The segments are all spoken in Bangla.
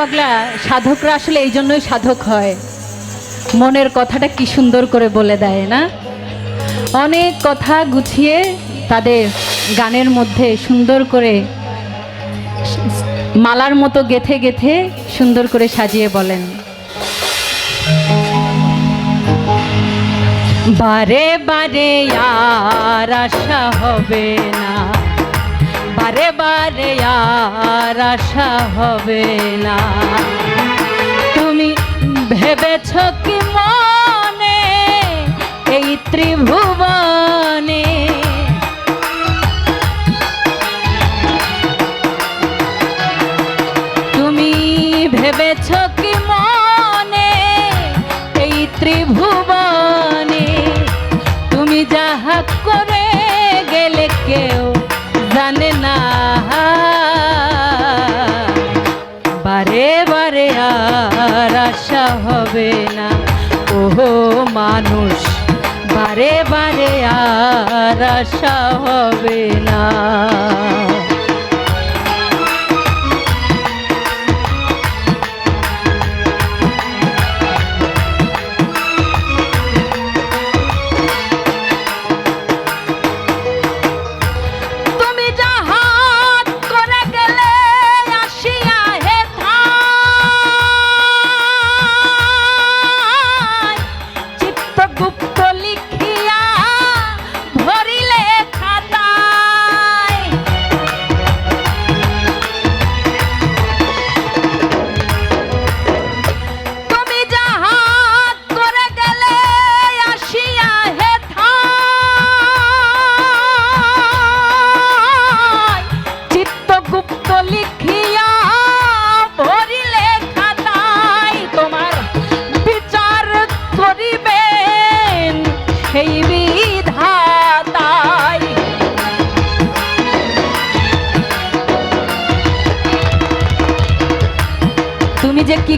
পাগলা সাধকরা আসলে এই জন্যই সাধক হয়। মনের কথাটা কি সুন্দর করে বলে দেয়, না? অনেক কথা গুছিয়ে তাদের গানের মধ্যে সুন্দর করে, মালার মতো গেথে গেথে সুন্দর করে সাজিয়ে বলেন। বারে বারে আর আশা হবে না। বারে বারে আর আশা হবে না। তুমি ভেবেছ কি মনে এই ত্রিভুবনে? তুমি ভেবেছ কি মনে এই ত্রিভুবনে? হবে না। ওহো মানুষ বারে বারে আর আশা হবে না।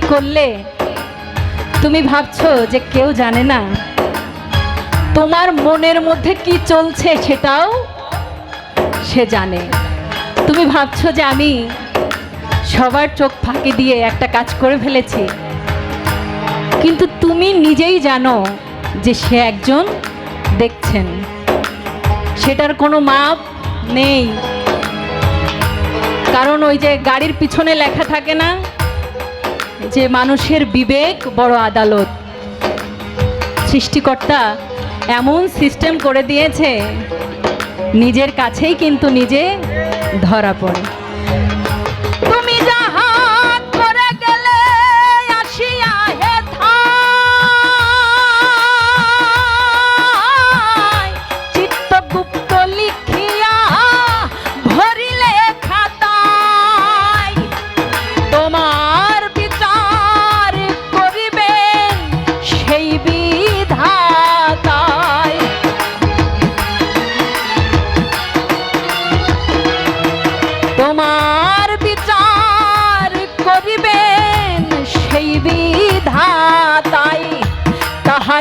করলে? তুমি ভাবছ যে কেউ জানে না। তোমার মনের মধ্যে কি চলছে সেটাও সে জানে। তুমি ভাবছ যে আমি সবার চোখ ফাঁকি দিয়ে একটা কাজ করে ফেলেছি। কিন্তু তুমি নিজেই জানো যে সে একজন দেখছেন। সেটার কোনো মাপ নেই। কারণ ওই যে গাড়ির পিছনে লেখা থাকে না যে মানুষের বিবেক বড় আদালত। সৃষ্টিকর্তা এমন সিস্টেম করে দিয়েছে, নিজের কাছেই কিন্তু নিজে ধরা পড়ে।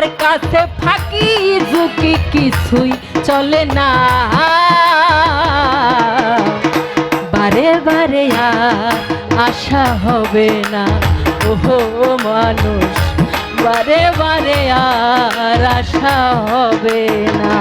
তাহার কাছে ফাঁকি ঝুঁকি কিছুই চলে না। বারে বারে আশা হবে না। ওহো মানুষ, বারে বারে আর আশা হবে না।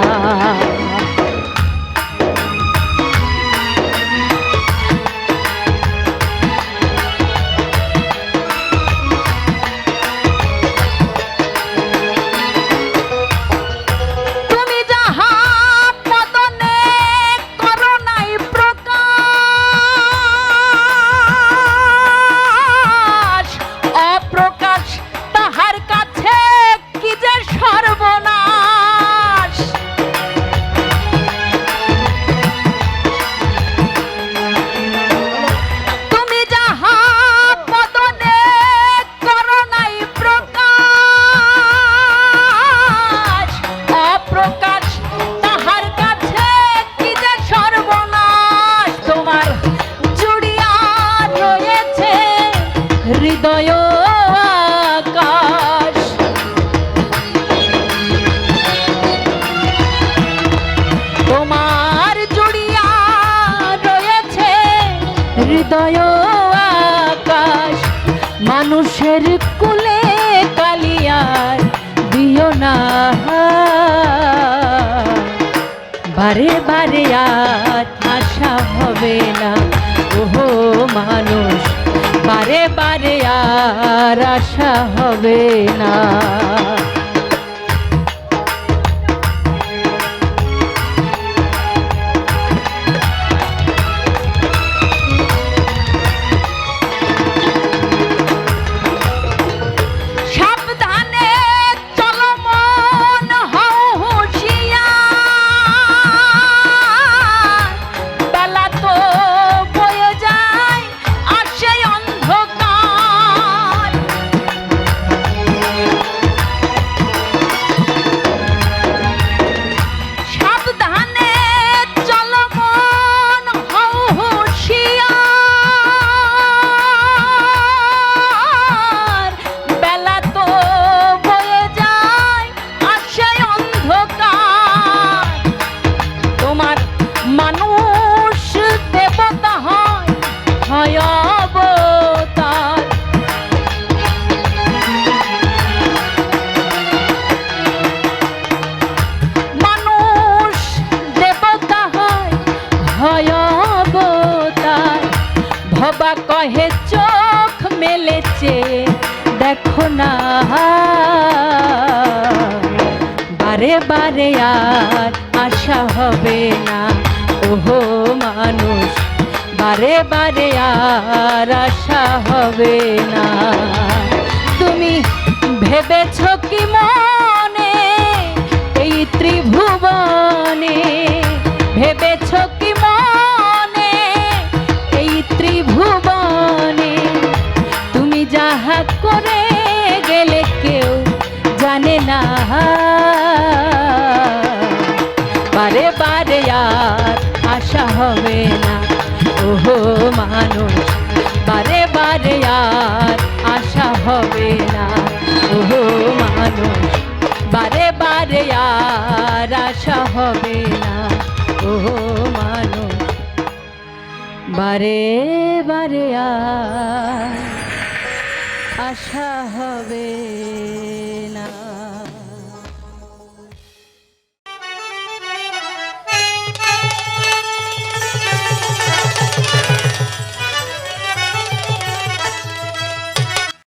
কাদায় আকাশ, মানুষের কুলে কালিয়ার দিও না বারে বারে আর আশা হবে না, ওহো মানুষ, বারে বারে আর আশা হবে না। কহে চোখ মেলেছে, দেখো না। বারে বারে আর আশা হবে না। ওহো মানুষ, বারে বারে আর আশা হবে না। তুমি ভেবেছ যাহা করে গেলে কেউ জানে না। বারে বারে আর আশা হবে না। ওহো, মানুষ, বারে বারে আর আশা হবে না। ওহো, মানুষ, বারে বারে আর আশা হবে না। ওহো, মানুষ, বারে বারে আর আশা হবে না।